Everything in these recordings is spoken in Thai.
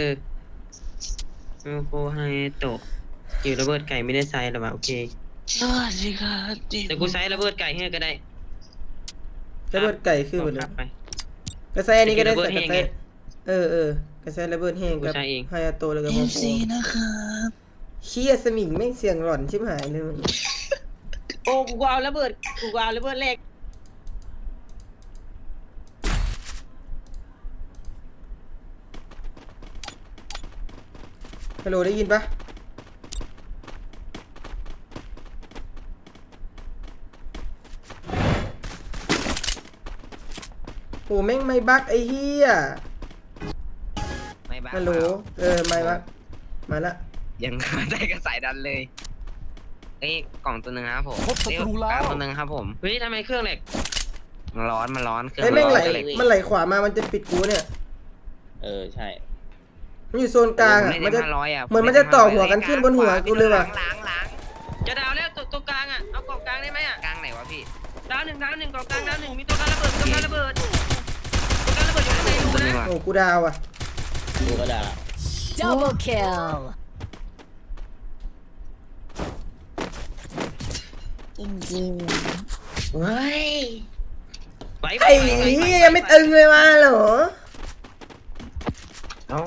เออโอ้โหไฮโตะอยู่ระเบิดไก่ไม่ได้ใส่หรอวะโอเคสวัสดีครับแต่กูใส่ระเบิดไก่ให้ก็ได้ระเบิดไก่คือหมดเลคยรับไป กระแสนี้ก็ได้ระเบิใส่ดกแห้ระงแสไงเออเออกระแสระเบิดแห้งกับกูใช้เองไฮอาโตแล้วก็เอโมฟโฟซีนะครับเชี่ยสมิงแม่งเสียงหล่อนชิบหายเลยมึงโอ้กูเอาระเบิดกูเอาระเบิดแรก ฮัลโหลได้ยินปะโอ้แม่งไม่บักไอ้เหี้ยไม่บ้าฮัลโหลเออไม่บักมาละยังได้กระสายดันเลยเอ้ยกล่องตัวหนึ่งครับผมพบศัตรูแล้ว เอ้ยกล่องตัวหนึ่งครับผมเฮ้ยทำไมเครื่องเหล็กมันร้อนมันร้อนเครื่องเฮ้ยแม่งไหลร้อนเลยมันไหลขวามามันจะปิดกูเนี่ย เออใช่ มันอยู่โซนกลางอะผมันเล่จะห้าร้อยอะเหมือนมันจะต่อหัวกันขึ้นบนหัวกูเลยว่ะล้างล้างจะดาวแล้วตัวตัวกลางอะ เอากล่องกลางได้ไหมอะ กลางไหนวะพี่ดาวหนึ่งดาวหนึ่งกล่องกลางดาวหนึ่งมีตัวกลางระเบิดตัวกลางระเบิดตัวกลางระเบิดอยู่ข้างในรูตัวหนึงนะว่ะโอ้กูดาวอะ ดูก็ได้ Double kill. จริงจริงเฮ้ยไหวไหวไอ้ไหวไหวเหี้ยยังไม่ตึงเลยมาเหรอ เอ้า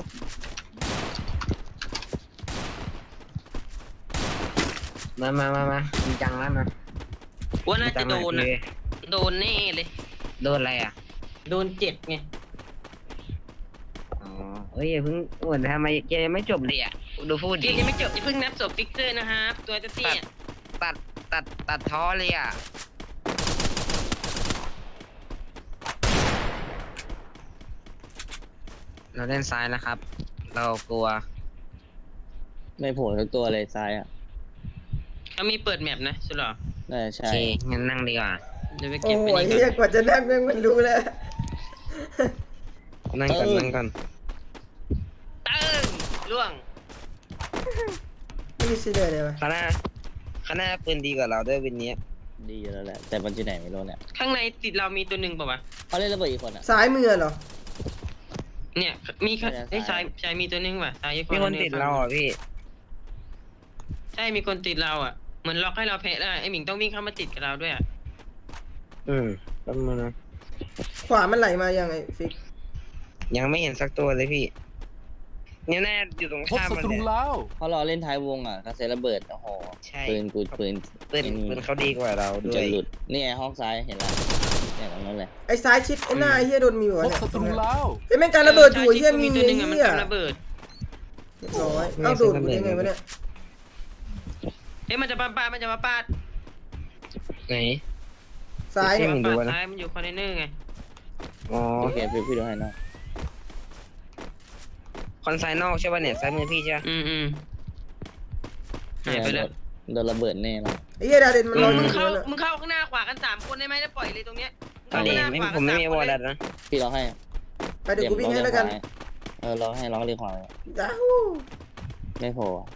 มามามามาจริงจังแล้วมาว่าน่าจะโดนจริงจังหอะอยโดนแน่เลย โดนอะไรอะ โดนเจ็บไง อ๋อเฮ้ยอย่าเพิ่งเหมือนทำไมเกมยังไม่จบเลยอะ ดูพูดเกดิมยังไม่จบอย่าเพิ่งนับศพฟิกเซอร์นะครับ ตัวจะเตี้ยตัดตัดตัดท้อเลยอะเราเล่นซ้ายนะครับ เรากลัว ไม่โผล่ทุกตัวเลยซ้ายอะ เขามีเปิดแมปนะใช่หรอน่าจะโอใช่เคงั้นนั่งดีกว่า เดี๋ยวไปโอ้เก็บโหไปไอ้นี่เหี้ยก่อนกว่าจะนั่งแม่งมันรู้แล้ว นั่งก่อนนั่งก่อนตึ้งล่วงไม่ใช่เลยเลยวะคณะคณะปืนดีกว่าเราด้วยวินนี้ดีอยู่แล้วแหละ แต่มันอยู่ไหนไม่รู้เนี่ยข้างในติดเรามีตัวหนึ่งเปล่าวะ เขาเล่นระเบิดอีกคนอะ ซ้ายมือเหรอ เนี่ย มีค่ะไม่ได้ไอ้ยซ้าชายยชายมีตัวหนึ่งว่ะชายอีกมีคนติดเราอะพี่ ใช่มีคนติดเราอะ เหมือนล็อกให้เราแพ้ได้ไอ้หมิงต้องวิ่งเข้ามาติดกับเราด้วยอะอืมแป๊บนึงนะขวามันไหลมายังไงฟิกยังไม่เห็นสักตัวเลยพี่เนี่ยแน่อยู่ตรงพบข้ามศัมันตรูเลยแล้ว เขารอเล่นท้ายวงอะกระเซ็นระเบิดโอ้โหใช่ปืนกูปืนปืนปืนเขาดีกว่าเรากูด้วจะยหลุดนี่ไงห้องซ้ายเห็นแล้วเนี่ยตรงนั้นเลยไอ้ซ้ายชิดไอ้หน้าไอ้เหี้ยโดนมีวะพบเนี่ยศัตรูแล้ว ไอ้ยแม่งการระเบิดอยู่ไอ้เหี้ยมีตัวไอ้หนึ่งอะมันเหี้ยกำระเบิดเรียบร้อยเอ้าโดดกูได้ไงวะเนี่ย เอ้ยมันจะปาปาดมันจะมาปาดไหน ซ้ายที่เนี่ยมึงดูปาดนะ ซ้ายมันอยู่คอนเทนเนอร์ไงอ๋อโอเคพี่พี่ดูให้หนะคอนไซนอลใช่ป่ะเนี่ยซ้ายมือพี่ใช่ปะ อืมอืมหายไปแล้วโดนระเบิดแน่เลย ไอ้เหี้ยดาเดนมันลอยอมึงยู่เข้านั่นแหละมึงเข้าข้างหน้าขวากันสามคนได้ไหมแล้วปล่อยเลยตรงเนี้ยตอนนี้ไม่ผมไม่มีวอลดัดนะ พี่รอให้ไปเดี๋ยวกูวิ่งให้แล้วกันเออรอให้ร้องเรียกขวาย้าฮู้ไม่โผล่อะ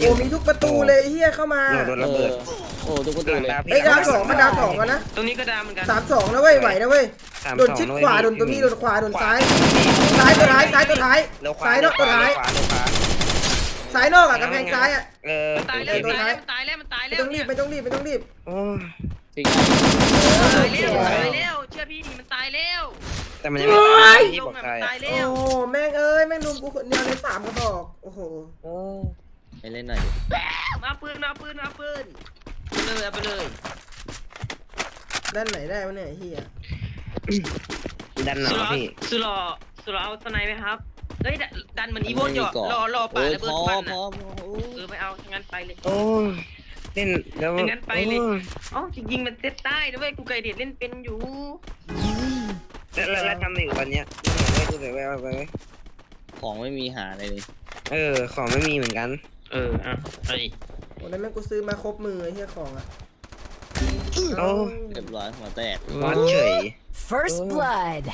โอ้มีทุกประตูเลยไอ้เหี้ยเข้ามาโดนระเบิดออโอ้ทุกคนหดูลังเลยดาวพี่เอ้ยดาวสองมันดาวสองกันนะตรงนี้ก็ดาวเหมือนกันสามสองนะเว้ยไหวนะเว้ยสามโดนสองชิดด้วยขวาพี่โดนตัวนี้โดนขวาโดนขวซ้าย ซ้ายตัวท้ายซ้ายตัวท้ายเลี้ยวขวาซ้ายนอกตัวท้ายเลี้ยวขวาเลี้ยวขวาซ้ายนอกอะกำแพงซ้ายอะเออมันตายแล้วเดี๋มันยวตายแล้วมันตายแล้วมันตายไม่แล้วต้องรีบไม่ต้องรีบไม่ต้องรีบโอ้ยพี่ตายแล้วตายแล้วเชื่อพี่ดิมันตายแล้วแต่มันยังไม่ตายพี่ลบงอกอะตามันยตายอะแล้วโอ้แม่งเอ้ยแม่งลุมกูคนเดียวในสามกระบอกโอ้โห โอ้ย ไปเล่นหน่อยดิมาปืนมาปืนมาปืนเอาเลยเอาไปเลยด้านไหนได้วะเนี่ยไอ้เฮียดันหนสุอรอพี่ สุรอสุรอเอาสไนไหมครับเฮ้ยดันเหมือนอีโวจ่อรอรอโอ้ป่ายระเบิพดอควันพอะอพอโอ้เออไม่เอางั้นไปเลย โอ้ยเล่นแล้วอย่างนั้นไปเลย โอ้เอ้าจริงๆมันเซตได้นะเว้ยกูไก่เด็ดเล่นเป็นอยู่แล้วแล้วแล้วทำอะไรอยู่ตอนเนี้ยดูหน่อยไว้ดูหน่อยไว้เอาไว้ของไม่มีหาอะไรเลย เออ ของไม่มีเหมือนกัน เอออะไปโอ้แล้วแม่งกูซื้อมาครบมือไอ้เฮียของอะโอ้เรียบร้อยหัวแตกวัดเฉย First Oh. blood.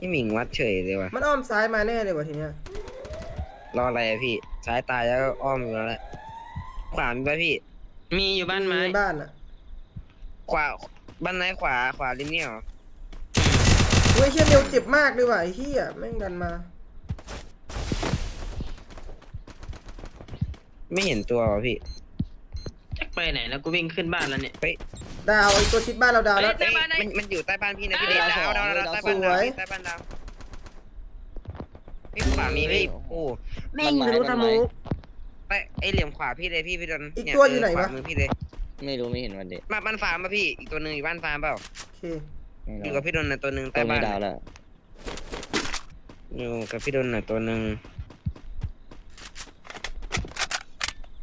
นี่หมิงวัดเฉยเลยว่ะมันอ้อมซ้ายมาแน่เลยว่ะทีเนี้ยรออะไรอะพี่ซ้ายตายแล้วก็อ้อมอยู่แล้วแหละขวามีป่ะพี่ มีอยู่บ้านไม้ในบ้านอะขวาบ้านไหนขวาขวาริมเนี่ยเหรอโอ้ยเฮียเดียวเจ็บมากเลยว่ะไอ้เฮียแม่งดันมา ไม่เห็นตัววะพี่จักไปไหนแล้วกูวิ่งขึ้นบ้านแล้วเนี่ย ดาวไอ้ตัวชิดบ้านเราดาวแล้ว ใต้บ้านไหน มันมันอยู่ใต้บ้านพี่นะพี่เดชดาดาววสองดาวดาวดาวใต้สบ้าอนงดาวใต้บ้านดาวพี่ขวามีพี่โอ้แม่งมันไม้รู้มัทะนไม้มุไปไอเหลี่ยมขวาพี่เลยพี่พี่โดนอีกเนี่ตัวอยู่ไหนขวะมือพี่เลยไม่รู้ไม่เห็นวันเด็กมาบ้านฟาร์มป่ะพี่อีกตัวหนึ่งอยู่บ้านฟาร์มเปล่าโอเคไม่อยู่รู้กับพี่ดนนะตัวหนึ่งตัใต้วบ้านี้นดาวแล้วอยู่กับพี่ดนน่ะตัวหนึ่ง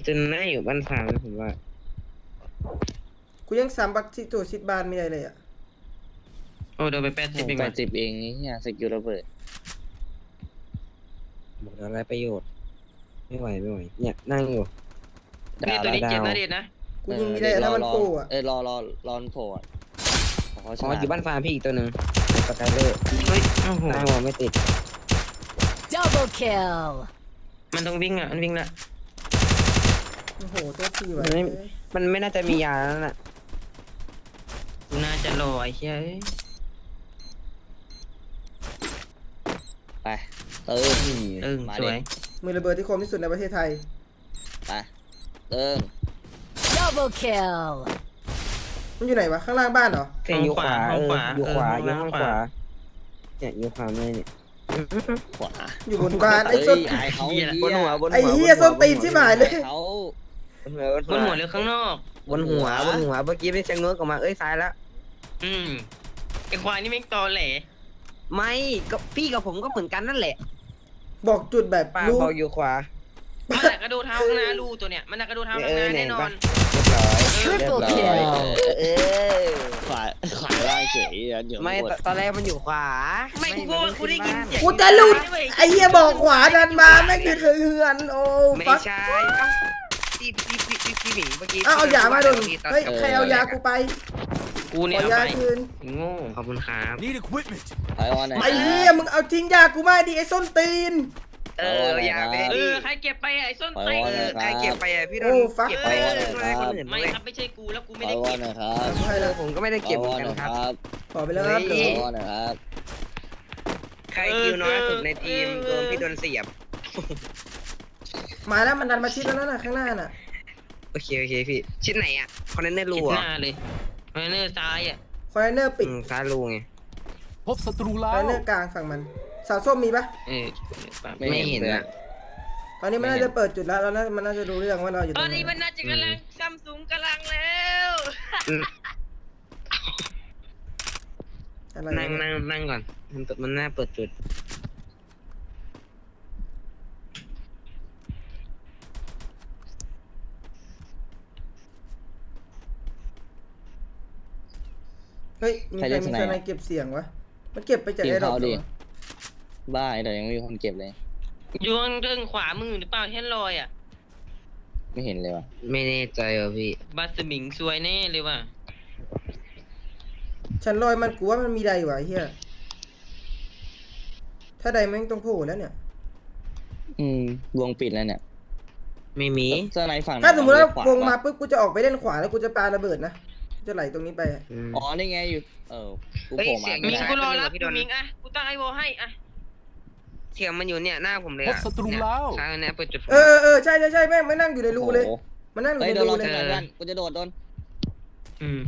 จนน่าอยู่บ้านฟาร์มนะผมว่า กูยังซ้ำบักที่ตัวชิดบ้านไม่ได้เลยอะ โอ้โดนไปแปดสิบเองแปว่ะดสิบเองนี่เฮียสกิลระเบิดบอกแล้วไรประโยชน์ ไม่ไหวไม่ไหว เนี่ยนั่งอยู่ดานี่วตัวแล้วนี้เจ็บนะเด็ดนะ กูยิงไม่ได้ถ้ามันโผล่อะ เออรอรอรอมันโผล่อะขอเขาชอ๋อนะอยู่บ้านฟาร์มพี่อีกตัวหนึ่งสกายเลอร์เฮ้ยโอ้โหได้วอลไม่ติด Double kill. มันต้องวิ่งอะ มันวิ่งละโอ้โหตัวทีว่ะมันไม่ มันไม่น่าจะมียาแล้วน่ะกูน่าจะรอไอ้เหี้ยเอ้ยไปเติมเออมาสดิวยมือระเบิดที่คมที่สุดในประเทศไทย ไปเติม Double kill. มันอยู่ไหนวะ ข้างล่างบ้านเหรอ เสียงอยู่ขวาห้เอองอขวาอยู่ขวาเอออยู่ห้ห้อองงขขวาวาเนี่ยอยู่ขวาเลยเนี่ยขวาอยู่บนบ้านไอ้เฮ้ส้นยอายเขาเหี้ยเหี้บนยหัวบนหัวไอ้เหี้ยส้นตีนชิบหายเลย เขา บนหัวบนหัวหรือข้างนอก บนหัวบนหัวเมื่อกี้ไม่ชะเง้อกออกมาเอ้ยซ้ายแล้วอืมไอ้ควายนี่แม่งตอแหลไม่ก็พี่กับผมก็เหมือนกันนั่นแหละบอกจุดแบบป้ารู้บอกอยู่ขวามันหนักกระโดดเท้าข้างหน้ารูตัวเนี้ยมันหนักกระโดดเท้าข้างหน้าเออเนี่ยแน่นอนเรียบร้อย Triple เรียบร้อย kill. เออขวาขวาล่างเฉยอะเดี๋ยวไม่หมดตอนแรกมันอยู่ขวาไม่กูบอกว่ากูได้ยินเสียงกูจะหลุดไอ้เหี้ยบอกขวาดันมาแม่งยืนเถื่อนโอ้ไม่ฟักใช่ เอ้าพี่พี่พี่พี่พี่หมิงเมื่อกี้อ้าวเอายามาโดนพี่ตอนเฮ้ยใครเอายากูไปกูขเนี่ยอเอายาไปคืนโง่ขอบคุณครับ Need equipment. ไปออนไหนไอ้เหี้ยมึงเอาทิ้งยากูมาดิไอ้ส้นตีน เออเอายาไปเอดิอใครเก็บไปอะไอ้ส้นไปไส้วอนเอหน่ออยคใครรับ เก็บไปอะพี่โดโอ้นฟักเก็บไปไปให้วอนหน่อยคนครับอื่นไม่ด้วยครับไม่ใช่กูแล้วกูไม่ไปได้วอเก็นบหน่อยครับให้เอแล้อวผมก็ไม่ได้ไปเก็บเหวมืออนนหกัน่นอยครับครับ ขอไปแล้วครับเฮ้เดี๋ยยวไปวอนหน่อยครับ ใครคิวน้อยสุดในทีมโดนพี่โดนเสียบ มาแล้วมันดันมาชิดแล้วนั่นน่ะข้างหน้าน่ะโอเคโอเคพี่ชิ้นไหนอะคอนเทนเนอร์รูคิดเหรหอะน้าเลยคอนเทนเนอร์ซ้ายอะคอนเทนเนอร์ปิดซ้ายรูไง พบศัตรูคแล้อนเทวนเนอร์กลางฝั่งมันเสาส้มมีปะเออไม่เห็นอะ ตอนนี้มันน่าจะเปิดจุดแล้วเราน่ามันน่าจะรู้เรื่องว่าเราอยู่ตตรอนงไหนนี้มันน่าจะกำลังซัมซุงกำลังแล้วอะไรนั่งนั่งนั่งก่อนมันมันน่าเปิดจุด เฮ้ย มีใครมีสไนเก็บเสียงวะ มันเก็บไปจากไอ้ดอกเหรอบ้าแต่ยังไม่มีคนเก็บเลย อยู่ทางเรื่องขวามือหรือเปล่าเห็นรอยอะไม่เห็นเลยว่ะไม่แน่ใจอะพี่บัสสมิงซวยแน่เลยว่ะฉันลอยมันกูว่ามันมีใดวะไอ้เฮียถ้าใดแม่งต้องโผล่แล้วเนี่ย อืมวงปิดแล้วเนี่ยไม่มีเสื้อในฝั่งถ้าสมมติว่าขววงมาปุ๊บกูจะออกไปเล่นขวาแล้วกูจะปาระเบิดนะกู จะไหลตรงนี้ไปอะอืมอ๋อ นี่ไงอยู่ เออกูเฮ้ยโผล่มาเสียงไม่มิงได้กูรอรับพี่กูโดนมิงอะกูตั้งไอโวให้อะเสียงมันอยู่เนี่ยหน้าผมเลยพบอะศัตรูเนี่ยแล้วซ้ายเนี่ยเปิดจุดเออเออเออใช่ใช่ใช่แม่งไม่นั่งอยู่ในรูเลย โอ้โหมันนั่งอยู่เฮ้ยในโดนรูเราเลยเพื่อนกูจะโดดโดนอืม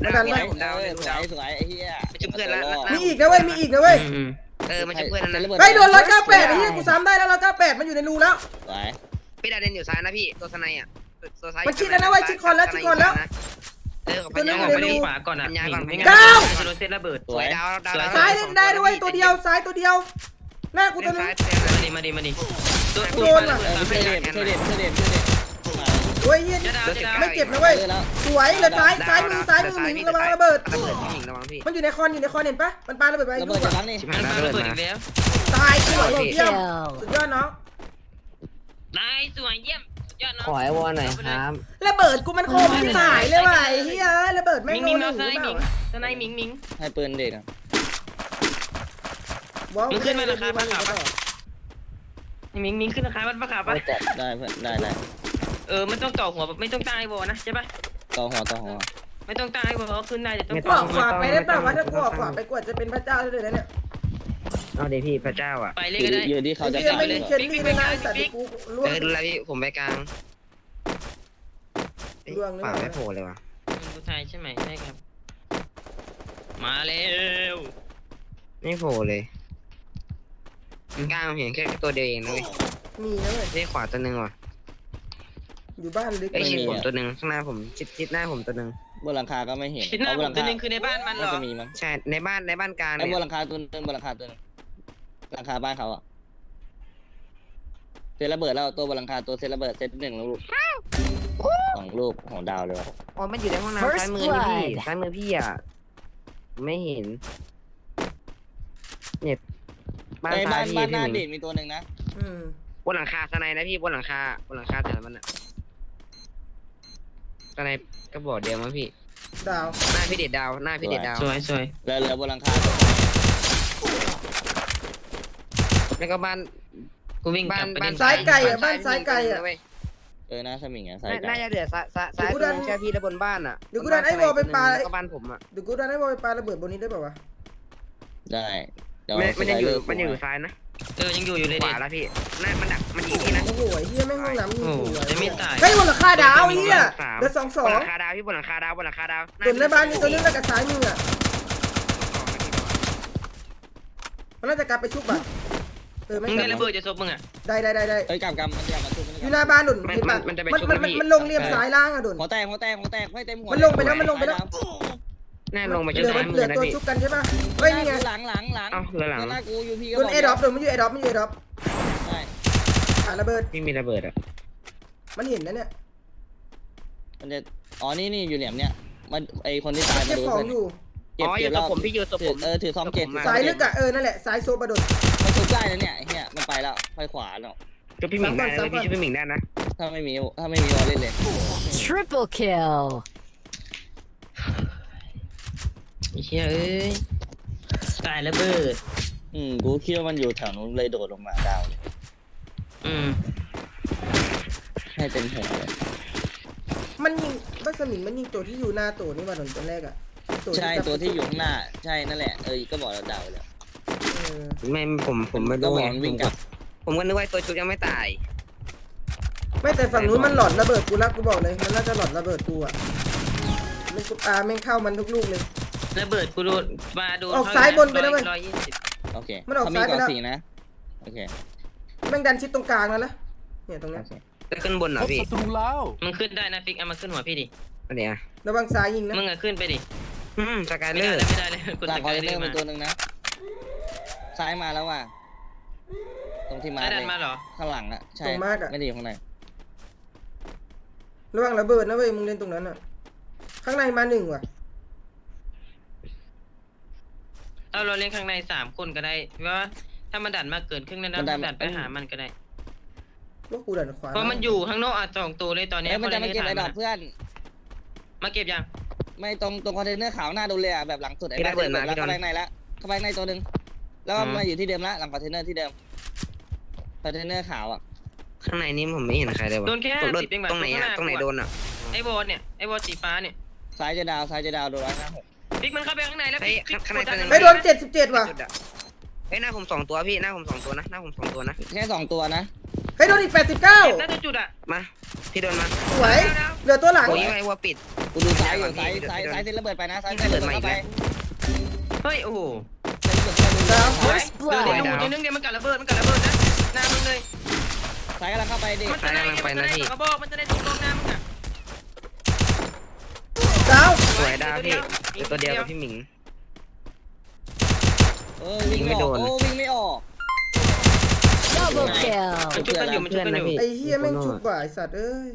หน้ามันดันพี่ไว้ผมดาวเอเลอยสดาววย สวยไอ้เหี้ยไปจุ๊บเพื่อนละละ มีอีกนะเว้ยมีอีกนะเว้ยอืมเออมันจะเพื่อนแล้วนะเฮ้ยโดนร้อยเก้าแปดไอ้เหี้ยกูซ้ำได้แล้วร้อยเก้าแปดมันอยู่ในรูแล้ว สวยพี่ดาเดนอยู่ซ้ายนะพี่ตัวสไนอะตัวซ้าย มันชิดแล้วนะเว้ยชิดคอนแล้วชิดคอนแล้วเออขอบตัวคุณนึยังงอยู่ไปในรูเล่นขวาก่อนอะปัญญาก่อนไม่งั้นเก้าจะโดนเซตระเบิดสวยดาวดาวดาวซ้ายเล่นได้ด้วยตัวเดียวซ้ายตัวเดียวหน้ากูเล่ตัวนนึงซ้ายเล่นมาซ้ายดิมาดิมาดิตัวโดนว่ะเออไม่ใช่เด็ดไม่ใช่เด็ดไม่ใช่เด็ดไม่ใช่เด็ดมาโอ้ยเหี้ยจะดาวจะดาวไม่เจ็บนะเว้ยเจอแล้วสวยเลยซ้ายซ้ายมือซ้ายมือหมิงระวังระเบิดระเบิดพี่หมิงระวังพี่มันอยู่ในคอนอยู่ในคอนเห็นปะมันปาระเบิดไประลูเบิดกจากอะหลังนี่ชิบมัหายนระมาเบิระดเบิดมาอีกแล้วตายสวยเยี่ยม Kill. สุดยอดน้องนายสวยเยี่ยมสุด ยอดเนาะขอไอวอลหน่อยครับระเบิดกูมันโคมที่หายเลยว่ะไอ้เหี้ยระเบิดแม่งมิงโดมิงนหมานึ่งหสรือไนเปมิล่างสไนมิงมิง ให้ปืนเด็ดอะว้าวมึงขึ้นมาราคาปะครับปะ มิงมิงขึ้นราคาบัตรปะขาปะได้เพื่อนได้ได้เออมันต้องต่อหัวไม่ต้องตั้งไอโวนะใช่ปะต่อหัวต่อหัวไม่ต้องตั้งไอโวขึ้นได้จะต้องกูออกขวาไปได้เปล่าวะถ้ากูออกขวาไปกวดจะเป็นพระเจ้าได้เลยนะเนี่ย เเอาเดี๋ยวพี่พระเจ้าอะไปเลยอยู่ก็ได้อยู่ที่เขาไอ้จะเหี้ยกลับไม่เลมียเคนนี่เลยนะไอ้สัตว์บิ๊กกูล่วเองอรู้แล้วพี่ผมไปกลางเอ้ยล่วงหรือขเปวาล่าไม่โผล่เลยว่ะคุณผู้ชายใช่ไหมใช่ครับ มาเร็วไม่โผล่เลยกลางเห็นแค่ตัวเดียวเองนะเว้ยมีนะเว้ยได้ขวาตัวหนึ่งว่ะอยู่บ้านลึกไอ้ยไม่ชิดมีผมตัวหนึ่งข้างหน้าผมชิดชิดหน้าผมตัวหนึ่งบนหลังคาก็ไม่เห็นคิดหน้าเอาผบนหมลังตัวคาหนึงคือในบ้านมันเหรน่าอจะมีมั้งใช่ในบ้านในบ้านกลางไอ้เนี่บนยหลังคาตัวนึงบนหลังคาตัวนึง หลังคาบ้านเขาอะเซตระเบิดแล้วตัวบนหลังคาตัวเซตระเบิดเซตหนึ่งลูกสองลูกของดาวเลยวะอ๋อมันอยู่ในห้องน้ำ First ซ้ายมือนี่พี่ blood ซ้ายมือพี่อะ ไม่เห็น เนี่ยบ้านไอ้ซ้าบ้ายนพี่บ้านหน้าพี่หดิมิงมีตัวหนึ่งนะอืมบนหลังคาสไนนะพี่บนหลังคาบนหลังคาแต่ละมันอะสไนก็บอกเดียวมั้งพี่ ดาวหน้าพี่เด็ดดาว หน้าพี่เด็ดดาว สวยสวยแล้วเหลือบนหลังคา แล้วก็บ้านกูวิ่งบ้ากลันบไปบ้านเล่นซ้ายไกลอะบ้บ้านซ้ายไกลอะเว้ยเออหน้าสมิงอะซ้ายน่าไกลน่าจะเหลือซ้ายซ้ายซ้ายเดี๋ยวกูตัวดันนึงใช่พี่แล้วบนบ้านอะเดี๋ยวกูดันไอ้วอลไปปลา แล้วก็บ้านผมอะเดี๋ยวกูดันให้บอลไปปาระเบิดบนนี้ได้ป่าวะได้เดี๋ยวมันมันยังอยู่สไลเดร์มันยังอยู่ซ้ายนะเออยังอยู่อยู่เลยขดิวาแล้วพี่น่ามันดักมันยิงพี่นะโอ้โหไอ้เฮียแม่งห้องน้ำยิงโอ้โหกูจะไม่ตายเฮ้ยบนหลังคาดาวไอ้เฮียสามเหลือสองสอบนงหลังคาดาวพี่บนหลังคาดาวบนหลังคาดาวส่วนในบ้านมีตัวนึงแล้วกับซ้ายมืออะมันน่าจะกลับไปชุบอะเออไม่มึงกลัได้บระเบิดจะซบมึงอะได้ได้ได้ได้เอ้ยกลับกลับมันจะมาชุบมันอจะยู่หกลัน้าบบ้านดุนมันเห็นมัปะนมันจะไปมันชุบมันแล้วมันพี่มันลงเรียบซ้ายล่างอะดุนหัวแตกหัวแตกหัวแตกไม่เต็มหัวมันลงไปแล้วมันลงไปแล้วน่าลงมาเหจะลือซ้ายเหมืลืออนะตัวพี่ชุบกันใช่ปะเฮ้ยนี่ไงหลังหลังหลังเอ้าเหลือหลังหน้ากูอยู่พี่ก็โดนเอดอปเดี๋ยวมันอยู่เอดอปมันอยู่เอดอปใช่อ่าระเบิดพี่มีระเบิดอะมันเห็นนะเนี่ยมันจะอ๋อนี่นี่อยู่เหลี่ยมเนี่ยมันไอคนที่ตายมาเก็บดูของกันอยู่เก็บอ๋ออเก็ยู่บตัรวอบผมพี่อยู่ตัวผม เออถือซองเก็บผมอะสายลึกอะเออนั่นแหละสายโซบะดุนมันชุบ ได้นะเนี่ยไอ้เนี่ยมันไปแล้วไปขวาเนาะจุดพี่หมิงได้นะสามก่อนพี่จุดพี่หมิงได้นะถ้าไม่มีถ้าไม่มีวอลเล่นเลย Triple kill. ไอ้เชี่ยเอ้ยตายระเบิด อืมกูคิดว่ามันอยู่แถวนู้นเลยโดดลงมาดาวเลยอืมให้เต็มหัวเลยมันยิงบัสมินมันยิงตัวที่อยู่หน้าตัวนี่มาดุนตัวแรกอะใช่ตัวที่อยู่ข้างหน้า ใช่นั่นแหละเออก็บอกเราดาวแล้วเออไม่ผมผมไม่ก็รู้บอกไงมันวิ่งกลับ ผมก็นึกว่าตัวชุดยังไม่ตาย ไม่แต่ฝั่งนู้นมันหลอดระเบิดกูรักกูบอกเลย มันน่าจะหลอดระเบิดกูอะมันกูปาแม่งเข้ามันทุกลูกเลย ระเบิดกูโดนมาโดนออกซ้ายบนไปนะเว้ย ร้อยยี่สิบโอเคมันออกเขามีซ้ายไปก่อนแล้วสีนะ โอเคแม่งดันชิดตรงกลางแล้วนะเนี่ยตรงเนี้โอยเคแล้วขึ้นบนเหรอพี่มึงขึ้นได้นะฟิกเอามาขึ้นหัวพี่ดิอันเนี้ยระวังซ้ายยิงนะมึงอะขึ้นไปดิอืมสกายไม่เลอได้ร์เลยไม่ได้เลยกดหลัสงคอนกายเทนเลเนออร์ร์เป็มานตัวหนึ่งนะ ซ้ายมาแล้วว่ะ ตรงที่มาได้เลดัยนมาเหรอ ข้างหลังอะใช่ตรงมากอะ ไม่ได้อยู่ข้างในระวังระเบิดนะเว้ยมึงเล่นตรงนั้นอะข้างในมาหนึ่งว่ะ เอาเราเล่นข้างในสามคนก็ได้ว่าถ้ามันดันมาเกินครึ่งนั้นนะดันไปหามันก็ได้ว่ากูดันขวาเพราะมันอยู่ข้างนอกอะสองตัวเลยตอนเนี้ยเอ้ยมันจะมาเก็บไอ้ดอกคนละเพื่อน มาเก็บยัง ไม่ตรงตรงคอนเทนเนอร์ขาวหน้าโดนเลยอะแบบหลังสุดไอ้พี่บ้าระเบิดมาแล้วพี่โดเข้านไปข้างในแล้วเข้าไปข้างในตัวหนึ่ง แล้วก็อืมมาอยู่ที่เดิมละหลังคอนเทนเนอร์ที่เดิมคอนเทนเนอร์ขาวอะข้างในนี้ผมไม่เห็นใครเลยวะโดนแค่ตรงสิบเองแบบตรงไหนอะข้างหน้าตรงไหนกูอะโดนอะไอ้บอลเนี่ยไอ้บอลสีฟ้าเนี่ยซ้ายจะดาวซ้ายจะดาวโดนร้อยห้าหกฟิกมันเข้าไปข้างในแล้วเฮ้ยฟิกข้างในกดดัตัวหนึ่งไม่โดนเจ็ดสิบเจ็ดว่ะจุดอะเฮ้ยหน้าผมสองตัวพี่หน้าผมสองตัวนะหน้าผมสองตัวนะแค่สองตัวนะเฮ้ยโดนอีกแปดสิบเก้าเจ็บน่าจะจุดอะมาพี่โดนมาสวย เหลือตัวหลัง โอ้ยไอ้วัวปิด กูดูซ้ายอยู่ซ้ายเดี๋ยวซ้ายเดี๋ยวซ้ายเส้นระเบิดไปนะซ้ายเดี๋เส้ยนวระเดี๋เบิยวดมาเข้าไปเฮ้ยโอ้โหเส้นระเบิ ดเข้าไปดาว First เดี๋ยว blood เดี๋ยวดูทีนึงเดี๋ยวมันกัดระเบิดมันกัดระเบิดนะหน้ามึงเลยซ้ายกำลังเข้าไปดิมันจะได้มันจะได้กระบอกมันจะได้ตรงหน้ามึงอะดาวสวยดาวพี่เดี๋ยวตัวเดียวกับพี่หมิงเออวิ่งไม่ออกยิงไม่โดนโอ้วิ่งไม่ออก Double มัน kill. ชุบกันอยู่มันชุบกันอยู่ไอ้เฮียแม่งชุบว่ะไอ้สัตว์เอ้ย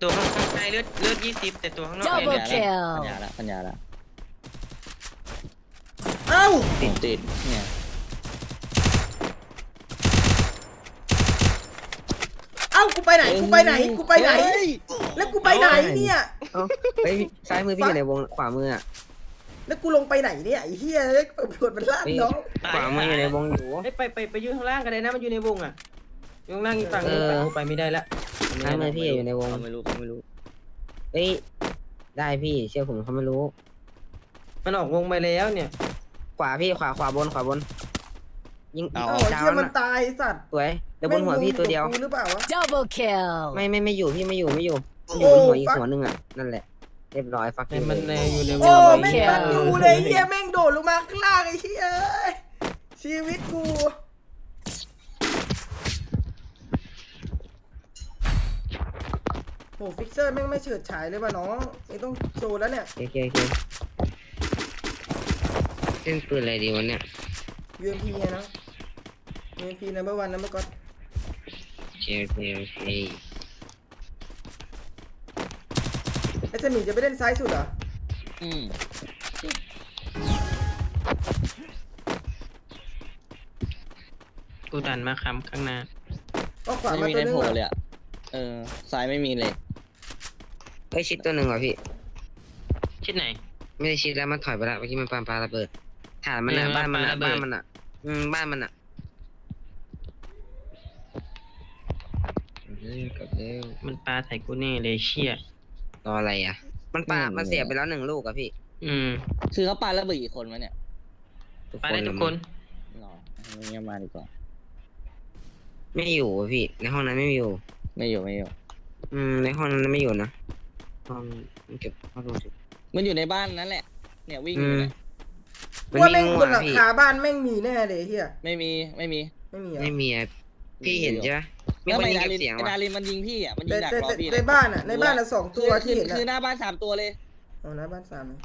ตัวข้างในเลือดเลือดยี่สิบแต่ตัวข้างนอก Double เนี่ย kill ปัญญาละปัญญาละเอ้า ติดติดเนี่ยเอ้ากูไปไหนกูไปไหนกูไปไหนเฮ้ยแล้วกูไปไหนเนี่ย เอ้าเฮ้ยซ้ายมือพี่อยู่ในวงขวามืออะแล้วกูลงไปไหนเนี่ยไอ้เฮียเอ้ยตำรวจมันลากน้องขวามืออยู่ในวงอยู่เฮ้ยไปไปไปยืนข้างล่างกันเลยนะมันอยู่ในวงอะอยู่ข้างล่างอีกฝั่งนึงเออไปกูไปไม่ได้ละซ้ายมือพี่อยู่ในวงเขาไม่รู้เขาไม่รู้เฮ้ยได้พี่เชื่อผมเขาไม่รู้มันออกวงไปแล้วเนี่ยข วาพี่ขวาขวาบนขวาบน ยิงเอา เอ้าดาเชี่ยวมันน่ะตายไอ้สัตว์สวยเดี๋ยวบนหัวพี่ตัวเดียว แม่งงงกับกูหรือเปล่าวะ Double kill. ไม่ไม่ไม่อยู่พี่ไม่อยู่ไม่อยู่โอ้อยู่บนหัวอีกฟักหัวหนึงอะนั่นแหละเรียบร้อยฟักแต่มันแรงอยู่ในวโอ้งแม่งตัดอยู่เลยเฮียแม่งโดดลงมาข้างล่างไอ้เฮียเอ้ยชีวิตกูโหฟิกเซอร์แม่งไม่เฉิดฉายเลยว่ะน้องนี่ต้องโชว์แล้วเนี่ยโอเคโอเคเล่นปืนอะไรดีวะเนี่ย UMP ไงนะ UMP number one number ก็โอเคโอเคโอเคไอ้เจหมี่จะไปเล่นซ้ายสุดเหรอ อืมกูดันมาค้ำข้างหน้า ก็ขวาไม่มามีตัวในนึงโผล่อะเลยอะ เออซ้ายไม่มีเลย เฮ้ยชิดตัวหนึ่งว่ะพี่ ชิดไหน ไม่ได้ชิดแล้วมันถอยไปแล้วเมื่อกี้มันปาปาระเบิดฐานมันอะ เออบ้านมันอะ ปาระเบิดบ้านมันอะ อืม บ้านมันอะ เร็วกลับเร็ว มันปาใส่กูแน่เลยเชี่ยรออะไรอะ มันปาอืม มันเสียไปแล้วหนึ่งลูกอะพี่อืมคือเขาปาระเบิดกี่คนวะเนี่ยปาได้ทุกคนหรอเอาเงี้ยมาดีกว่า ไม่อยู่อะพี่ ในห้องนั้นไม่อยู่ ไม่อยู่ไม่อยู่ อืม ในห้องนั้นไม่อยู่นะห้องเก็บห้องดูสิ มันอยู่ในบ้านนั่นแหละ เนี่ยวิ่งออืยู่ม เนี่ย มันว่ามีแม่งงูบนหลัอะงพี่คาบ้านแม่งมีแน่เลยเฮียไม่มีไม่มีไม่มีเหรอไม่มีอะพี่เห็นใช่ไหมมีแล้วคนทำไมยิงดาเก็ริบนเสียงไอ้ว่ะดารินมันยิงพี่อะมันยิในงดักในรอในพี่ในบ้านอะ ในบ้านอะสองตัวคือที่เห็นคืออะหน้าบ้านสามตัวเลยเอานะบ้านสามเลย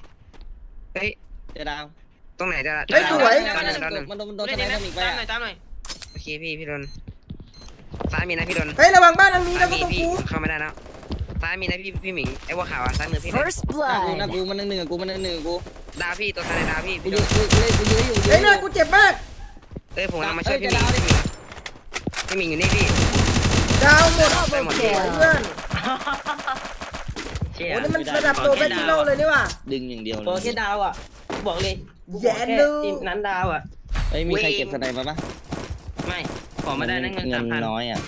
เฮ้ย เจะดาวตรงไหนจะเฮ้ยสวยดาวหนึ่งดาวหนึ่งมันโดนมันโดนเล่ทนนายนะทำอีกไปตามหน่อะอยตามหน่อยโอเคพี่พี่โดนซ้ายมีนะพี่โดนเฮ้ยระวังบ้านมันมีซ้าแล้ยวก็มีตรงพี่กูเข้าไม่ได้แล้ว ซ้ายมีนะพี่พี่หมิงไอ้วัวขาวอะซ้ายมือพี่เลย First หน้ากูหน้า blood. กูมันหนึ่งหนึ่งกับกูมันหนึ่งหนึ่งกับกูดาวพี่ตัวซ้ายดาวพี่กูพี่อโดยู่นกูกูเลยกูยื้ออยู่ยื้เฮ้อยอเนื้ยู่อกูเจ็บมาก เอ้ยผมกำลังมาช่วยเอ้พี่ยหมิจะงดาวดิพี่หมิงพี่หมิงอยู่นี่พี่ดาวหมดได้หมดสวยเพื่อนเชี่ยโอ้นี่มันระดับโปรเฟชชั่นอลเลยนี่ว่ะดึงอย่างเดียวโปรเลยแค่ดาวอะกูบอกเลยกูขอแย่ค่ลูกทีมนั้นดาวอะเอ้ยมีใครเก็บสไนมาปะไม่ขอมาได้นะเงินเงิสามพันน้อยอะ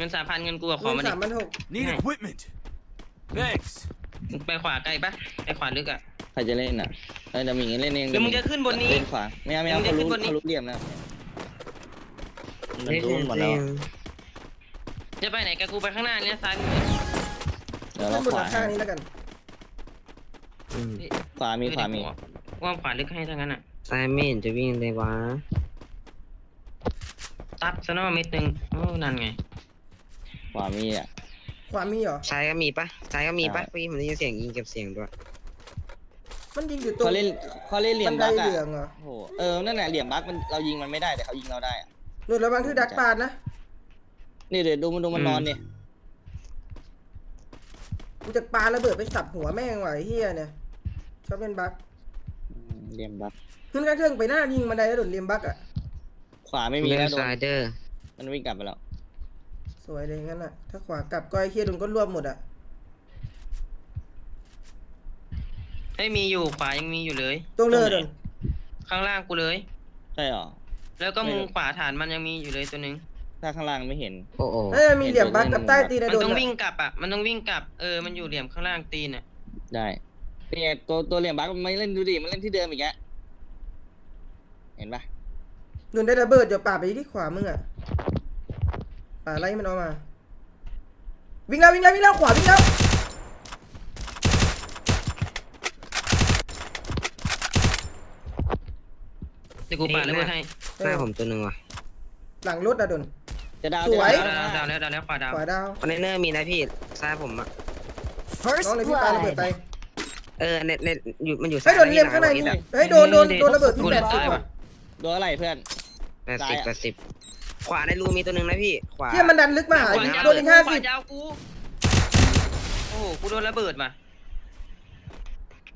เงินสามพันเงินกูอะขอเงิมานดิสามพันหก Need Hey. equipment. Thanks. ไปขวาไกลปะไปขวาลึกอะ ใครจะเล่นอะเออเดี๋ยวมีเล่นเองเดี๋ยวมึงจะขึ้นบนนี้เล่นขวาไม่เอาไม่เอามึงจะเขาขึ้รู้นบนนี้ เขารู้เหลี่ยมแล้วมันรู้หมดแล้วจะไปไหนกับกูไปข้างหน้าเนี่ยซ้ายมือเดี๋ยวขึ้เรานบนขหวาลังคานี้แล้วกันอืมขวามีขวามีว่างขวาลึกให้ทั้งนั้นอะ ซ้ายไม่เห็นจะวิ่งเลยวะตับซะหน่อยเม็ดหนึ่งโอ้นั่นไง ขวามีอะขวามีเหรอ ซ้ายก็มีปะซ้ายก็มีปะใช่พี่ผมได้ยินเสียงยิงเก็บเสียงด้วย มันยิงอยู่ตรงเขาเล่นเขาเล่นเหลี่ยบัมนไดบักเหอะลืองเหรอโอ้โหเออนั่นแหละเหลี่ยมบักมันเรายิงมันไม่ได้แต่เขายิงเราได้อะหนุนระวังที่ดักปาดนะนี่เดี๋ยวดูมันดูมันนอนเนี่ยกูจะปาระเบิดไปสับหัวแม่งว่ะไอ้เฮียเนี่ยชอบเล่นบักเหลี่ยมบักขึ้นกระเทืองไปหน้ายิงบันไดแล้วโดดเลียมบักอะขวาไม่มีเล่แล้วนโดสนไลเดอร์มันวิ่งกลับไปแล้วส วยเลยงั้นอะถ้าขวากลับก็ไอ้เฮียโดนก็รวบหมดอะเฮ้ยมีอยู่ขวายังมีอยู่เลยตรงเลยโดนข้างล่างกูเลย ใช่หรอ แล้วก็ไม่มุรู้มขวาฐานมันยังมีอยู่เลยตัวหนึงถ้าข้างล่างไม่เห็น โอ้โหเอ้ยมีเหลี่ยมบักกับใต้ตีนมันะนโดนต้องอะวิ่งกลับอะมันต้องวิ่งกลับเออมันอยู่เหลี่ยมข้างล่างตีนอะได้เนี่ยตัวตัวเหลี่ยมบักมันไม่เล่นดูดิมันเล่นที่เดิมอีกแล้วเห็นปะโดนได้ระเบิดเดี๋ยวป่าไปที่ขวามึงอะ ป่าไล่มันออกมา วิ่งแล้ววิ่งแล้ววิ่งแล้วขวาวิ่งแล้วเดี๋ยวกูปาระเบิดให้หน้าผมตัวหนึ่งว่ะหลังรถอะโดน จะดาวสวยจะดาวดาวดาวดาวแล้วดาวแล้วขวาดาวขวาดาวคอนเทนเนอร์มีนะพี่ซ้ายผมอะ First น้องเลยพี่ปาระเบิดไป blood. เออเน็ตเน็ตอยู่มันอยู่เฮ้ยโดนเลียมข้างในนี่เฮ้ยโดนโดนโดนระเบิดที่แปดสิบว่ะโดนอะไรเพื่อนแปดสิบแปดสิบ ขวาในรูมีตัวหนึ่งนะพี่ ขวาเฮียมันดันลึกมาหาขวายาวโดนอีกห้าขวสิบยาวกู โอ้โหกูโดนระเบิดมา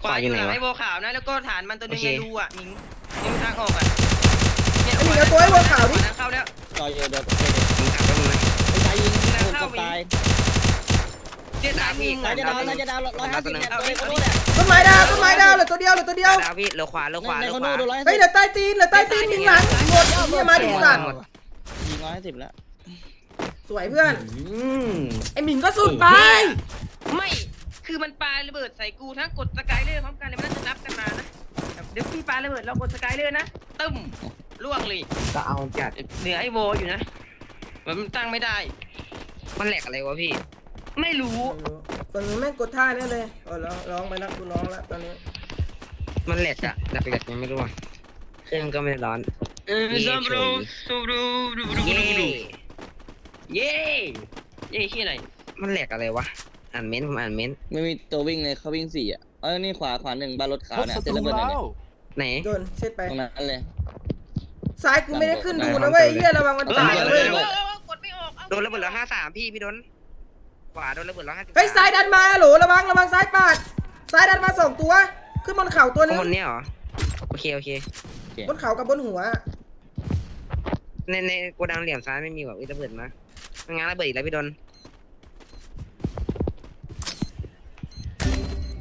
ขวาอยู่หลังไอ้โบวขาวนะ แล้วก็ฐานมันตัวหนึงในรูอะมิงนี่มันทางออกอะเนี่ยไอ้นี่เอาตัวไอ้บัวขาวดิทางเข้าแล้วจอยเยอะเดี๋ยวเดี๋ยวผมกลับแล้วมึงนะไปตายยิงหน้าคนเข้าจะตายเจ็ดสามยิงตายอะจะดาวตายจะดาวร้อยห้าสิบเนี่ยตัวเองเขารู้แหละต้นไม้ดาวต้นไม้ดาวเหลือตัวเดียวเหลือตัวเดียวดาวพี่เหลือขวาเหลือขวาเหในลือคนขวาดูดูร้อยห้าเฮ้ยสิบเหลือใต้ตีนเหลือใต้ตีนยิงหลังหมดเฮียมาดิสัตว์ ยิงร้อยห้าสิบแล้วสวยเพื่อน อืม ไอ้หมิงก็สุดไป ไม่ คือมันปาระเบิดใส่กูทั้งกดสกายเลอร์พร้อมกันเลยมันน่าจะนับกันมานะ เดี๋ยวพี่ปาระเบิดเรากดสกายเลอร์นะตึ้มล่วงเลยก็เอาจัดเหนือไอโวอยู่นะมันตั้งไม่ได้ มันแหลกอะไรวะพี่ ไม่รู้ไม่รู้ฝั่งนู้นแม่งกดท่าเนี่ยเลยเออร้องร้องไปแล้วกูร้องแล้วตอนนี้ มันแหลกอะแหลกแหลกยังไม่รู้อะ เครื่องก็ไม่ร้อน เออเย่ซับรูซูรูดูดูเย้ดูดูเย่เย่ที่ไหนมันแหลกอะไรวะ อ่านเม้นต์ผมอ่านเม้นต์ไม่มีตัววิ่งเลยเขาวิ่งสี่อะเออนี่ขวาขวาหนึ่งบ้านรถขาวพบเนี่ยศัเซ็ตนรูระเบิดหน่อยแล้เนี่ยวไหน โดนเช็ดไป ตรงนั้นเลย ซ้ายกูไม่ได้ขึ้นดูนะเว้ยเฮียระวังมันเออตายเอนะอเว้ยเออเออกดไม่ออกเอาโดนระเบิดร้อยห้าสามพี่พี่โดนขวาโดนระเบิดร้อยห้าสิบเฮ้ยซ้ายดันมาโหลระวังระวังซ้ายปาด ซ้ายดันมาสองตัว ขึ้นบนเขาตัวหนึงคนเนี้ยเหรอ โอเคโอเค บนเขากับบนหัว ในในโกดังเหลี่ยมซ้ายไม่มีแบบวิระเบิดมางั้นระเบิดอีกแล้วพี่โดน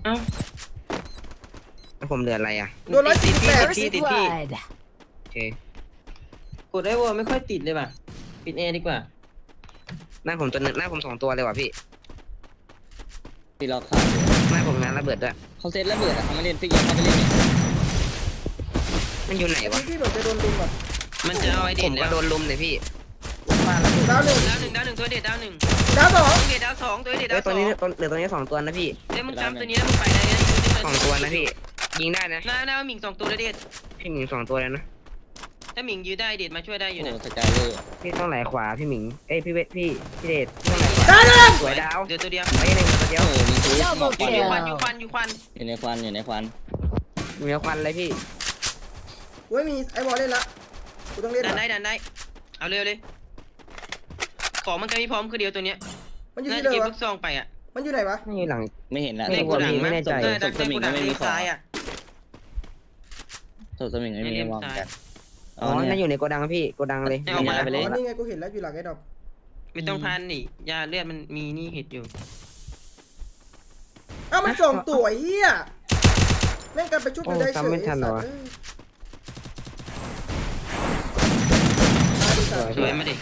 เอ้าแล้วผมเหลืออะไรอะโดนร้อยสี่สิบแปด ติดพี่ติดพี่ Blood. โอเคกดไอโวไม่ค่อยติดเลยว่ะ ปิดแอร์ดีกว่า หน้าผมตัวหนึงหน้าผมสองตัวเลยว่ะพี่ที่เราขาดหน้าผมงานระเบิดด้วยเขาเซ็ตระเบิดอะเขาไม่เล่นฟิกยังเขาไปเล่นเนี่ย มันอยู่ไหนวะที่เหมือนจะโดนลุมแบบมันจะเอาไอผเด่นมแล้ก็วโดนลุมเลยพี่ดาวหนึ่งดาวหนึ่งดาวหนึ่งตัวเด็ดดาวหนึ่งดาวสองตัวเด็ดดาวสองตัวเด็ดเอ้ดายวตัสวองนี้ตัวเหลือตัวนี้สองตัวนะพี่เดี๋ยวมึงจำตัวนี้แล้วมึงไปได้นะสองตัวนะพี่ ยิงได้นะ หน้าหน้าหมิงสองตัวแล้วเด็ดพี่หมิงสองตัวเลยนะ ถ้าหมิงยืดได้เด็ดมาช่วยได้อโอ้ยู่โหนะสกายเลอร์พี่ต้องไหลขวาพี่หมิง เอ้ยพี่เวทพี่พี่เดชต้องไหลขวาดาวหนึ่งสวยดาวเดี๋ยวตัวเดียวไปหนึ่งตัวเดียวโอ้โหมีซื้อหมอกควันออยู่ยู่ควันอยู่ควันอยู่ควันอยู่ในควันอยู่ในควันมีควันเลยพี่ กูไม่มีไอ้บอลเล่นละกูต้องเล่นดันละได้ดันได้ เอาเร็วเลยของมันก็มีพร้อมคือเดียวตัวเนี้ยมันอยู่น่าที่จะเดิเก็บมวะลูกซองไปอะมันอยู่ไหนวะไม่อยู่หลัง ไม่เห็นละไม่ในรู้โกดังไม่แน่ใจเออศดัพนสในมิโกงดัก็งไม่เลมีนของซ้ายอะศพสมิงไม่มีมองเหมือนกันอ๋อน่าอยู่ในโกดังพี่โกดังเลยเอามา ไปเลยอ๋อนี่ไงกูเห็นแล้วอยู่หลังไอ้ดอกไม่ต้องพันนี่ยาเลือดมันมีนี่เห็ดอยู่เอ้ามันสองตัวไอ้เหี้ยแม่งกันไปชุบกันได้เฉยไอ้สัตว์เอ้ยมาดิ สัตว์สวยมาดิ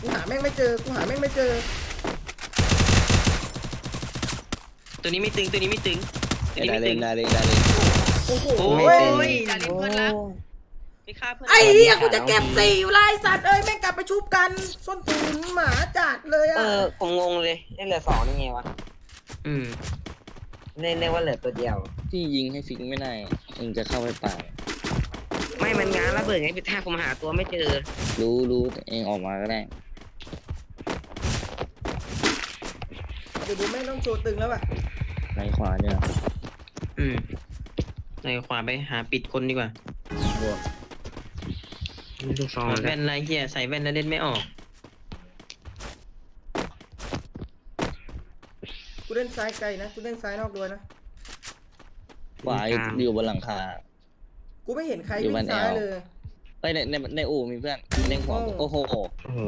กูหาแม่งไม่เจอ กูหาแม่งไม่เจอ ตัวนี้ไม่ตึงตัวนี้ไม่ตึงตัวนี้ได้ไม่เลตึยงได้เลยได้เลยโอ้โหโอ้เว้ยยอย่าลืมเพื่อนรักไปฆ่าเพื่อนไอ้เหี้ยกูจะเก็บสี่อยู่ลายสัตว์เอ้ยแม่งกลับไปชุบกัน ส้นตีนหมาจัดเลยเออะอผมงงเลยนี่เหลือสองนี่ไงวะอืมเน่เน่ว่าเหลือตัวเดียว ที่ยิงให้ฟิกไม่ได้เองจะเข้าไปป่า ไม่มันงานระเบิดไงพี่ท่าผมหาตัวไม่เจอ รู้รู้แต่เองออกมาก็ได้ เดี๋ยวดูแม่งต้องโชว์ตึงแล้วป่ะในขวาเนี่ยอืมในขวาไปหาปิดคนดีกว่าบวกลูกซองถอดแว่นไรเฮียใส่แว่นแล้วเล่นไม่ออก กูเล่นซ้ายไกลนะกูเล่นซ้ายนอกด้วยนะ ขวาอยู่บนหลังคา กูไม่เห็นใครอยู่วิ่บ้านงซ้ายแอลเลย เอ้ยในในในอู่มีเพื่อนเล่นของโอ้โอ้โหโอ้โห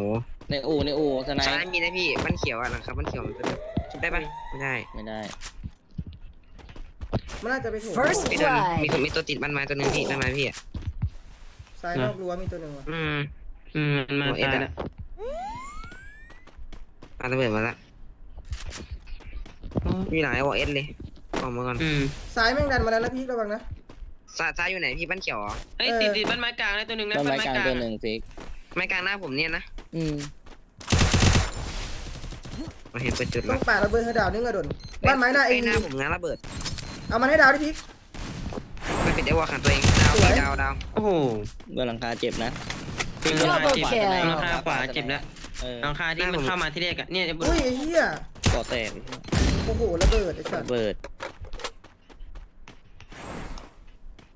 ในอู่ในอู่สไนซ้ายป์มีนะพี่มันเขียวอะนะครับมันเขียวมันเป็นชุบได้ปะไม่ได้ไม่ได้มันน่าจะไปถูก First พี่เดิน blood มีตัวมีตัวติดมันไม้ตัวหนึงพี่ต้นไม้พี่อะซ้ายนอกรั้วมีตัวหนึ่งว่ะอืมอืมมันมาโอ้เอ็ดตายอะแล้วปาระเบิดมาละมีหลายวอเอสเลยออกมาก่อนอืมซ้ายแม่งดันมาแล้วนะพี่ระวังนะ ซ้ายซ้ายอยู่ไหนพี่บ้านเขียวเหรอไอ้ยเออ ติดติดบ้านไม้กลางเลยตัวหนึ่งนะต้นบ้านไม้ไม้กลางกลางตัวหนึ่งฟิกไม่กลางหน้าผมเนี่ยนะอืมเราเห็นเป็นจุดต้อละงป่าระเบิดให้ดาวนึงอะดนบ้านไม้หน้าเองหน้าผมงานระเบิดเอามันให้ดาวดิพี่ ไม่เป็นไอ้วอลขันตัวเองดาวสวย ดาวดาวโอ้โหบนหลังคาเจ็บนะ เป็นราคา Double เจ็บ kill ราคาขวาเจ็บแล้วเออราคาที่มันเข้ามาที่แรกอะเนี่ยไอ้บนอุ้ยไอ้เหี้ยก่อแตกโอ้โหระเบิดไอ้สัตระว์เบิด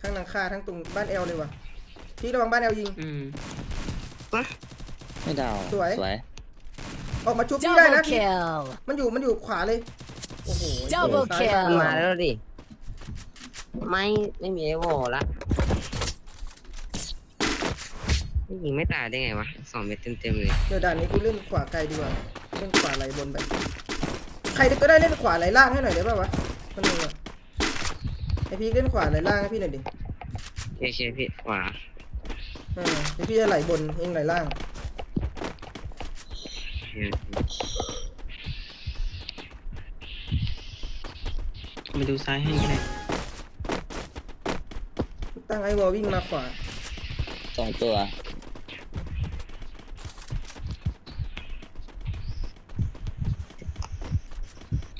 ทั้งหลังคาทั้งตรงบ้านแอลเลยว่ะพี่ระวังบ้านแอลยิง อืมไม่ดาวสวย สวย ออกมาชุบพี่ได้นะ Double พี่ kill. มันอยู่มันอยู่ขวาเลย โอ้โห Double ซ้าย kill มันมาแล้วดิ ไม่ไม่มีไอ้วอลละยิงไม่ตายได้ไงวะสองเม็ดเต็มๆเลยเดี๋ยวด่านนี้กูเล่นขวาไกลดีกว่าเล่นขวาไหลบนไป ใครก็ได้เล่นขวาไหลล่างให้หน่อยได้ป่าวะคนหนึงอะ ไอพี่เล่นขวาไหลล่างให้พี่หน่อยดิเอเชียพี่ขวาเออเดี๋ยวพี่จะไหลบนเองไหลล่างเมาดูซ้ายให้ก็ได้ตั้งไอ้วอลวิ่งมาขวาสองตัว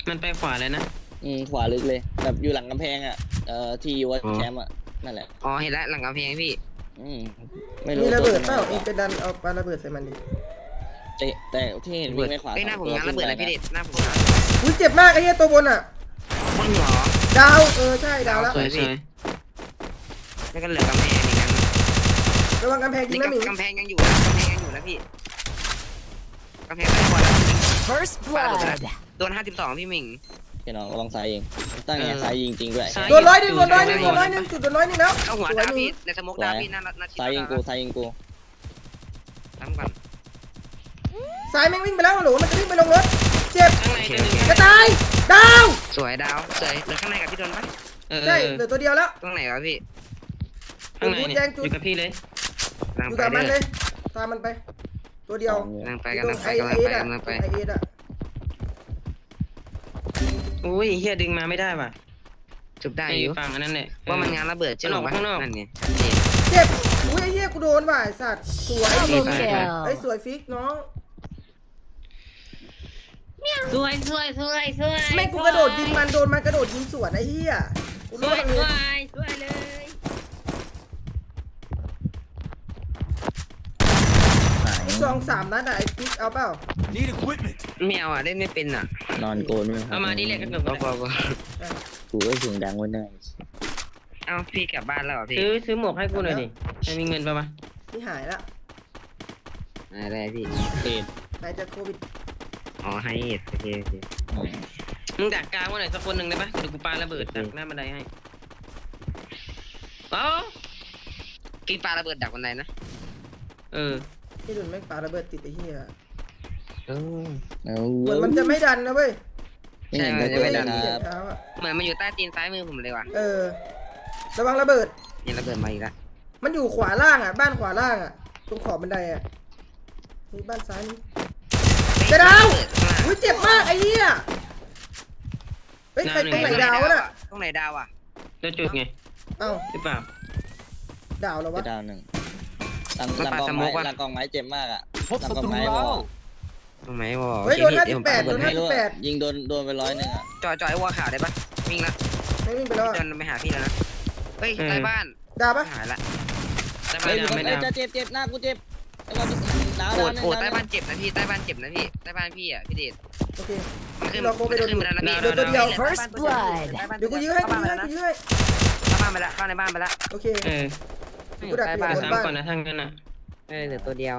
มันไปขวาเลยนะ อืม ขวาลึกเลย แบบอยู่หลังกำแพงอะ เอ่อที่วัดอ๋อแชมป์อะนั่นแหละ อ๋อเห็นแล้วหลังกำแพงพี่ อืมไม่รู้มีระเบิดตัวเปล่าไหนเองไปดันเอาปาระเบิดใส่มันดิแต่แต่ที่เห็นวิ่งไปขวาเอ้ยหน้าผมสองงานระเบิดนะขึ้พี่ไปเด็ดหน้าผมงานอุ้ยเจ็บมากไอ้เหี้ยตัวบนอะคนหัวดาวเออใช่ดาวแล้วสวยสวยแล้วก็เหลือกำแพงอีกนั้นระวังกำแพงยินี่งนะหมิงกำแพงยังอยู่นะกำแพงยังอยู่นะพี่กำแพงไม่พอแล้ว First blood. โดนห้าสิบสองพี่หมิง พี่น้องระวังซ้ายยิงตั้งไงซ้ายยิงจริงด้วยโดนร้อยหนึ่งโดนร้อยหนึ่งโดนร้อยหนึ่งจุดโดนร้อยหนึ่งแล้วเข้าหัวสวยดาวหมิพี่งในสมกดาวพี่หน้าหน้าชิดซ้ายยิงกูดาวซ้ายยิงกูทำก่อนซ้ายแม่งวิ่งไปแล้วฮัลโหลมันจะวิ่งไปลงรถเจ็บข้างในตัวหนึงจะตายดาวสวยดาวสวยเหลือข้างในกับพี่โดนปะเออใช่เออเหลือตัวเดียวแล้วตรงไหนวะพี่ข้างในเนี่ยแจ้งจุดอยู่กับพี่เลยกำลังอยู่ไปกับมันเลเลยยตามมันไป ตัวเดียวกำลังไปอยู่กำตรลังงไอไปกำลังเอไปสอะกำลังไป ไอเอสอะ อุ้ยเฮียดึงมาไม่ได้ว่ะจุบได้ไอ้อยู่ฝั่งอันนั้นเนี่ยว่ามันงานระเบิดใช่ไหมมันออกวะข้างนอก นั่นเนี่ยเจ็บอุ้ยไอ้เหี้ยกูโดนว่ะไอ้สัตว์สวย Double ไปไปไอ้ kill. สวยฟิกน้องสวยสวยสวยสวยแม่งกูกระโดดยิงมันโดนมันกระโดดยิงสวนไอ้เหี้ยกูสรู้วยว่าสเลวยยสวยเลย ซองสามนัดอะไอ้ฟิกเอาเปล่า Need equipment. ไม่เอาอะเล่นไม่เป็นอะนอนโกนไม่เอามาดิเรียกกันเกิดพอพอพอกูก็เสียงดังไว้หน่อยเอาพี่กลับบ้านแล้วเหรอพี่ซื้อซื้อหมวกให้กูหน่อยดิใครมีเงินปะวะนี่หายละอะไรพี่เอ็ดหายจากโควิดอ๋อให้โอเคโอเคอืมมึงดักกลางไว้หน่อยสักคนหนึ่งได้ปะเดี๋ยวกูปาระเบิดดักหน้าบันไดให้เอ้ากินปลาระเบิดดักวันไหนนะเออ ที่ดุนแม่งปาระเบิดติดไอ้เหี้ยเออ เอาเหมือนมันจะไม่ดันนะเว้ยไม่เห็นใช่ได้มันจะตัวไม่เลยดันครับเท้าอะเหมือนมันอยู่ใต้ตีนซ้ายมือผมเลยว่ะเออ ระวังระเบิดนี่ระเบิดมาอีกแล้วมันอยู่ขวาล่างอะ บ้านขวาล่างอะ ตรงขอบบันไดอะนี่บ้านซ้ายนี่ จะดาว อุ้ยเจ็บมากไอ้เหี้ยเฮ้ยใครตรงไหนดาววะน่ะตรงไหนดาวอะแล้วจุดไงเอ้าหรือเปล่าดาวแล้วจะวะดาวหนึ่ง หลังหลังกองไม้หลังกองไม้เจ็บมากอะพบหลังศักองตรูไม้แล้ววอตรงไหนวะเฮ้ยโดนโอเคพี่58เดี๋ยวผมโดนไม่รู้อะ58ยิงโดนโดนไปร้อยหนึ่งอะจอยจอยวัวขาวได้ปะวิ่งละไม่วิ่งไปแล้วพี่อะจนไปหาพี่แล้วนะเฮ้ยเออใต้บ้านดาวปะหายละได้ปะเฮ้ยดาวไม่เฮ้ยดาวจะเจ็บเจ็บหน้ากูเจ็บไอ้บอลดาวโอ้ดาวหนึ่งโอ้ดาวหใต้นึ่งบ้านเจ็บนะพี่ใต้บ้านเจ็บนะพี่ใต้บ้านพี่อะพี่เดชโอเค มันขึ้นเราโคไปโดนขึ้นมาแล้วนะพี่โดนตัวเดียว First blood เดี๋ยวกูยื้อให้กูยื้อให้กูยื้อให้เข้าบ้านไปละเข้าในบ้านไปละโอเค เออ กูดักใต้เหลี่ยบ้ามนบนสามบ้านก่อนนะทั้งนั้นอะเออเหลือตัวเดียว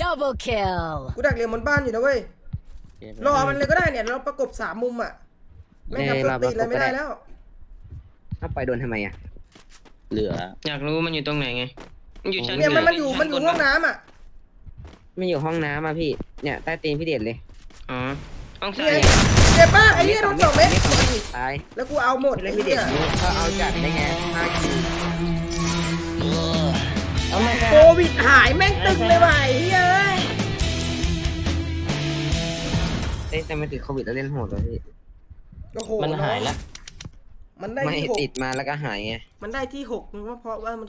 Double kill. กูดักเหลี่ยมบนบ้านอยู่นะเว้ยรอมันเลยก็ได้เนี่ยเราประกบสามมุมอะไม่ทำสติอะไรไม่ได้แล้วเอาไปโดนทำไมอะ เหลือ อยากรู้มันอยู่ตรงไหนไง มันอยู่ชั้นเนี่ยมันไหมันอยู่มันอยู่ห้องน้ำอะไม่อยู่ห้องน้ำอะพี่ เนี่ยใต้ตีนพี่เดชเลย อ๋อห้องนี่ซ้ายไงเจ็บมากไอ้เหี้ยโดนสองเม็ดตายแล้วกูเอาหมดเล่ไอ้นพี่เดเหี้ชยเขาเอาจัดได้ไงห้าคิว โควิดหายแม่งตึงเลยว่ะไอ้เหี้ยเอ้ยเอ้ยแต่ไม่ติดโควิดแล้วเล่นโหดเลยพี่โอ้โหมันหายละ มันได้ไม่ที่หกติดมาแล้วก็หายไง มันได้ที่หกนึกว่าเพราะว่ามัน